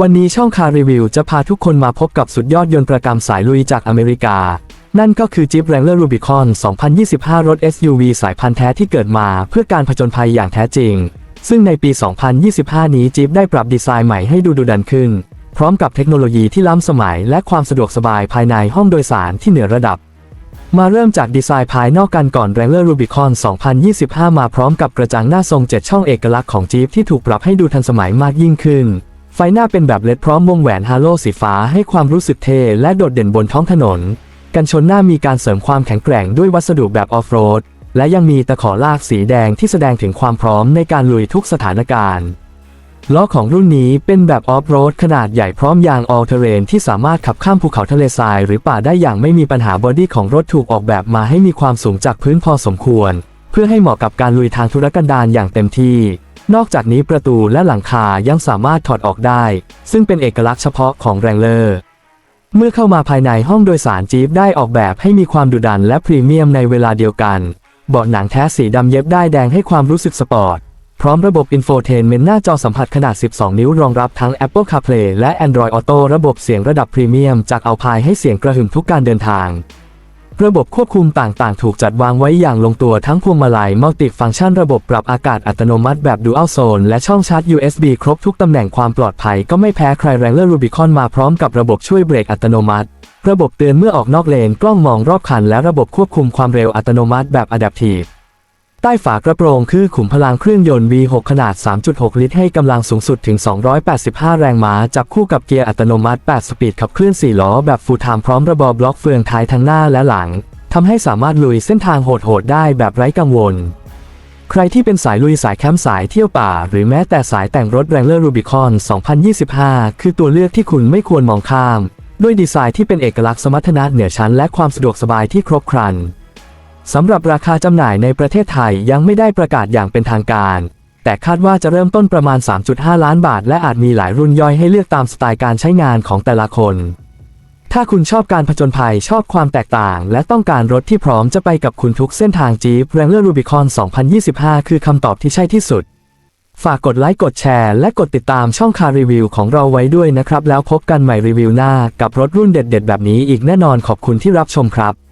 วันนี้ช่องคารีวิวจะพาทุกคนมาพบกับสุดยอดยนต์ประกำสายลุยจากอเมริกา นั่นก็คือ Jeep Wrangler Rubicon 2025 รถ SUV สายพันธุ์แท้ที่เกิดมาเพื่อการผจญภัยอย่างแท้จริง ซึ่งในปี 2025 นี้ Jeep ได้ปรับดีไซน์ใหม่ให้ดูดุดันขึ้น พร้อมกับเทคโนโลยีที่ล้ำสมัยและความสะดวกสบายภายในห้องโดยสารที่เหนือระดับมาเริ่มจากดีไซน์ภายนอกกันก่อน Wrangler Rubicon 2025 มาพร้อมกับกระจังหน้าทรง 7 ช่องเอกลักษณ์ของ Jeep ที่ถูกปรับให้ดูทันสมัยมากยิ่งขึ้น ไฟหน้าเป็นแบบเลดพร้อมวงแหวนฮาโลสีฟ้าให้ความรู้สึกเท่และโดดเด่นบนท้องถนน กันชนหน้ามีการเสริมความแข็งแกร่งด้วยวัสดุแบบออฟโรด และยังมีตะขอลากสีแดงที่แสดงถึงความพร้อมในการลุยทุกสถานการณ์ล้อของรุ่นนี้เป็นแบบออฟโรดขนาดใหญ่พร้อมยางออลเทเรนที่สามารถขับข้ามภูเขาทะเลทรายหรือป่าได้อย่างไม่มีปัญหาบอดี้ของรถถูกออกแบบมาให้มีความสูงจากพื้นพอสมควร เพื่อให้เหมาะกับการลุยทางธุรกันดารอย่างเต็มที่ นอกจากนี้ประตูและหลังคายังสามารถถอดออกได้ ซึ่งเป็นเอกลักษณ์เฉพาะของแรงเลอร์ เมื่อเข้ามาภายในห้องโดยสารจี๊ปได้ออกแบบให้มีความดุดันและพรีเมียมในเวลาเดียวกัน เบาะหนังแท้สีดำเย็บได้แดงให้ความรู้สึกสปอร์ต พร้อมระบบอินโฟเทนเมนต์หน้าจอสัมผัสขนาด 12 นิ้วรองรับทั้ง Apple CarPlay และ Android Auto ระบบเสียงระดับพรีเมียมจากเอาพายให้เสียงกระหึ่มทุกการเดินทาง ระบบควบคุมต่างๆ ถูกจัดวางไว้อย่างลงตัวทั้งพวงมาลัยมัลติฟังก์ชันระบบปรับอากาศอัตโนมัติแบบดูอัลโซนและช่องชาร์จ USB ครบทุกตำแหน่งความปลอดภัยก็ไม่แพ้ใครแรงเลอร์รูบิคอนมาพร้อมกับระบบช่วยเบรกอัตโนมัติ ระบบเตือนเมื่อออกนอกเลนกล้องมองรอบคันและระบบควบคุมความเร็วอัตโนมัติแบบ Adaptive ใต้ฝากระโปรงคือขุมพลังเครื่องยนต์ V6 ขนาด 3.6 ลิตรให้กำลังสูงสุดถึง 285 แรงม้า จับคู่กับเกียร์อัตโนมัติ 8 สปีดขับเคลื่อน 4 ล้อ แบบฟูลไทม์พร้อมระบบบล็อกเฟืองท้ายทั้งหน้าและหลังทำให้สามารถลุยเส้นทางโหดๆได้แบบไร้กังวล ใครที่เป็นสายลุยสายแคมป์สายเที่ยวป่า หรือแม้แต่สายแต่งรถ Wrangler Rubicon 2025 คือตัวเลือกที่คุณไม่ควรมองข้าม ด้วยดีไซน์ที่เป็นเอกลักษณ์สมรรถนะเหนือชั้นและความสะดวกสบายที่ครบครัน สำหรับราคาจำหน่ายในประเทศไทยยังไม่ได้ประกาศอย่างเป็นทางการ แต่คาดว่าจะเริ่มต้นประมาณ 3.5 ล้านบาท และอาจมีหลายรุ่นย่อยให้เลือกตามสไตล์การใช้งานของแต่ละคน ถ้าคุณชอบการผจญภัยชอบความแตกต่าง และต้องการรถที่พร้อมจะไปกับคุณทุกเส้นทาง Jeep Wrangler Rubicon 2025 คือคำตอบที่ใช่ที่สุด ฝากกดไลค์กดแชร์ และกดติดตามช่องคารีวิวของเราไว้ด้วยนะครับ แล้วพบกันใหม่รีวิวหน้ากับรถรุ่นเด็ด ๆ แบบนี้อีกแน่นอนขอบคุณที่รับชมครับ